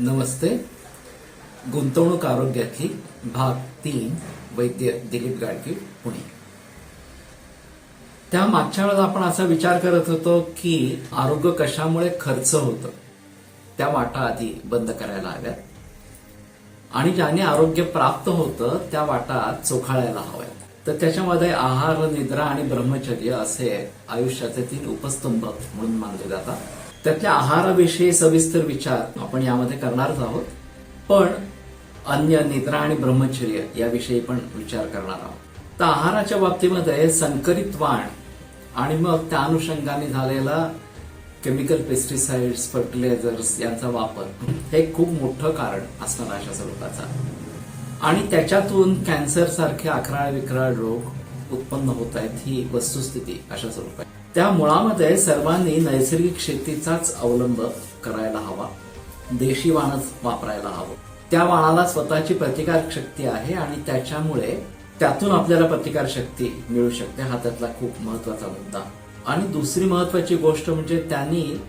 नमस्ते. गुंतवणूक आरोग्यातली भाग तीन वैद्य दिलीप गाडगे पुणे. त्या मागच्या वेळेला आपण असा विचार करत होतो की आरोग्य कशामुळे खर्च होतं? त्या वाटा आधी बंद करायला हव्यात. आणि ज्याने आरोग्य प्राप्त होतं त्या वाटा चोखाळायला हव्यात. तर त्याच्यामध्ये आहार निद्रा आणि ब्रह्मचर्य असे आयुष्याचे तीन उपस्तंभ म्हणून मानले जातात. त्यातल्या आहाराविषयी सविस्तर विचार आपण यामध्ये करणारच आहोत. पण अन्य निद्रा आणि ब्रह्मचर्य याविषयी पण विचार करणार आहोत. तर आहाराच्या बाबतीमध्ये संकरित वाण आणि मग त्या अनुषंगाने झालेला केमिकल पेस्टिसाइड्स फर्टिलायझर्स यांचा वापर हे खूप मोठं कारण असणार अशा स्वरूपाचा. आणि त्याच्यातून कॅन्सर सारखे अकराळ विक्राळ रोग उत्पन्न होत आहेत ही वस्तुस्थिती अशा स्वरूपात त्या मुळामध्ये सर्वांनी नैसर्गिक शेतीचाच अवलंब करायला हवा. देशी वाणच वापरायला हवं. त्या वाणाला स्वतःची प्रतिकार शक्ती आहे आणि त्याच्यामुळे त्यातून आपल्याला प्रतिकार शक्ती मिळू शकते हा त्यातला खूप महत्त्वाचा मुद्दा. आणि दुसरी महत्वाची गोष्ट म्हणजे त्यांनी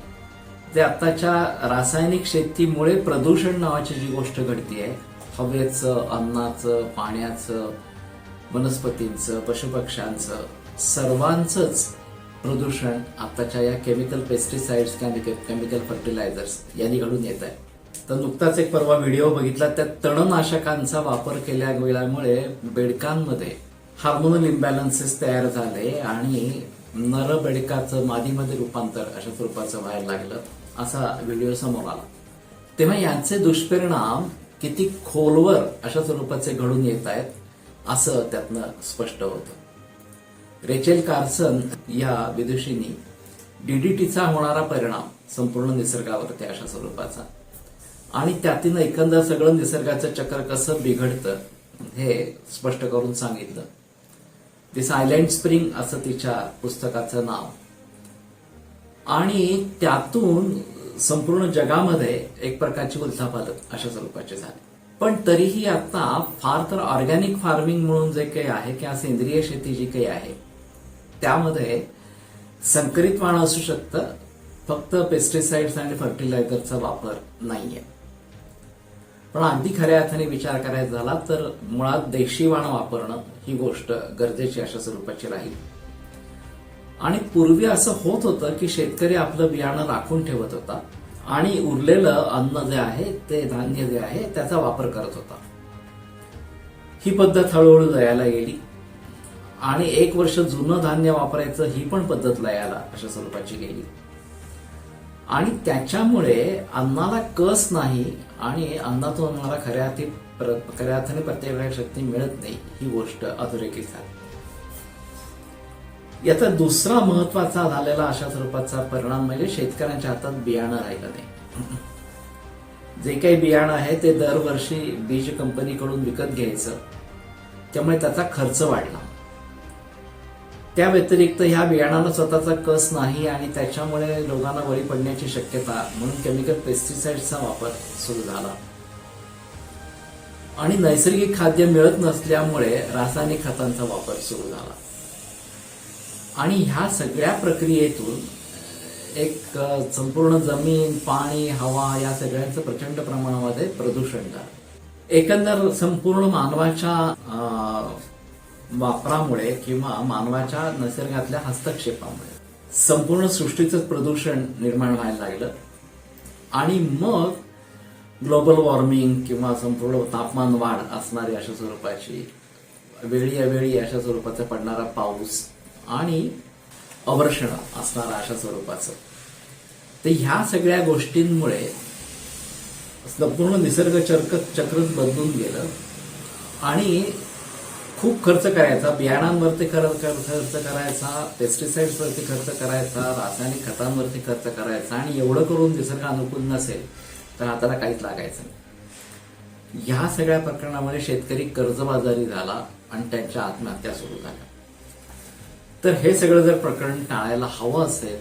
ते आताच्या रासायनिक शेतीमुळे प्रदूषण नावाची जी गोष्ट घडतीये हवेचं अन्नाचं पाण्याचं वनस्पतींचं पशुपक्ष्यांचं सर्वांचंच प्रदूषण आताच्या या केमिकल पेस्टिसाइड्स केमिकल फर्टिलायझर्स यांनी घडून येत आहे. तर नुकताच एक परवा व्हिडिओ बघितला त्यात तणनाशकांचा वापर केल्या गेल्यामुळे बेडकांमध्ये हार्मोनल इम्बॅलन्सेस तयार झाले आणि नर बेडकाचं मादीमध्ये रूपांतर अशा स्वरूपाचं व्हायला लागलं असा व्हिडिओ समोर आला. तेव्हा यांचे दुष्परिणाम किती खोलवर अशा स्वरूपाचे घडून येत आहेत असं त्यातनं स्पष्ट होतं. रेचेल कार्सन या विदुषींनी डीडीटीचा होणारा परिणाम संपूर्ण निसर्गावरती अशा स्वरूपाचा. आणि त्यातून एकंदर सगळं निसर्गाचं चक्र कसं बिघडतं हे स्पष्ट करून सांगितलं. ती सायलेंट स्प्रिंग असं तिच्या पुस्तकाचं नाव. आणि त्यातून संपूर्ण जगामध्ये एक प्रकारची उलथापालत अशा स्वरूपाचे झाले. पण तरीही आता फार तर ऑर्गॅनिक फार्मिंग म्हणून जे काही आहे किंवा सेंद्रिय शेती जी काही आहे त्यामध्ये संकरित वाण असू शकतं फक्त पेस्टिसाइड्स आणि फर्टिलायझरचा वापर नाहीये. पण अगदी खऱ्या अर्थाने विचार करायचा झाला तर मुळात देशी वाण वापरणं ही गोष्ट गरजेची अशा स्वरूपाची राहील. आणि पूर्वी असं होत होतं की शेतकरी आपलं बियाणं राखून ठेवत होता आणि उरलेलं अन्न जे आहे ते धान्य जे आहे त्याचा वापर करत होता. ही पद्धत हळूहळू लयाला गेली. आणि एक वर्ष जुनं धान्य वापरायचं ही पण पद्धत लयाला अशा स्वरूपाची गेली. आणि त्याच्यामुळे अन्नाला कस नाही आणि अन्नातून आम्हाला खऱ्या अर्थी खऱ्या अर्थाने प्रत्येकाला शक्ती मिळत नाही ही गोष्ट अधोरेखित झाली. याचा दुसरा महत्त्वाचा झालेला अशा स्वरूपाचा परिणाम म्हणजे शेतकऱ्यांच्या हातात बियाणं राहिलं नाही. जे काही बियाणं आहे ते दरवर्षी बीज कंपनीकडून विकत घ्यायचं. त्यामुळे त्याचा खर्च वाढला. त्या व्यतिरिक्त ह्या बियाणाला स्वतःचा कस नाही आणि त्याच्यामुळे लोकांना बळी पडण्याची शक्यता म्हणून केमिकल पेस्टिसाइडचा वापर सुरू झाला. आणि नैसर्गिक खाद्य मिळत नसल्यामुळे रासायनिक खतांचा वापर सुरू झाला. आणि ह्या सगळ्या प्रक्रियेतून एक संपूर्ण जमीन पाणी हवा या सगळ्यांचं प्रचंड प्रमाणामध्ये प्रदूषण झालं. एकंदर संपूर्ण मानवाच्या वापरामुळे किंवा मानवाच्या निसर्गातल्या हस्तक्षेपामुळे संपूर्ण सृष्टीचं प्रदूषण निर्माण व्हायला लागलं. आणि मग ग्लोबल वॉर्मिंग किंवा संपूर्ण तापमान वाढ असणारी अशा स्वरूपाची वेळी अवेळी अशा स्वरूपाचा पडणारा पाऊस आणि अवर्षण असणार अशा स्वरूपाचं. तर ह्या सगळ्या गोष्टींमुळे संपूर्ण निसर्ग चक्र चक्रच बदलून गेलं आणि खूप खर्च करायचा. बियाणांवरती खर्च खर्च करायचा पेस्टिसाइड्सवरती खर्च करायचा रासायनिक खतांवरती खर्च करायचा आणि एवढं करून निसर्ग अनुकूल नसेल तर हाताला काहीच लागायचं नाही. ह्या सगळ्या प्रकरणामध्ये शेतकरी कर्जबाजारी झाला आणि त्यांच्या आत्महत्या सुरू झाल्या. तर हे सगळं जर प्रकरण टाळायला हवं असेल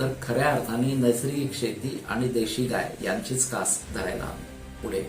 तर खऱ्या अर्थाने नैसर्गिक शेती आणि देशी गाय यांचीच कास धरायला पुढे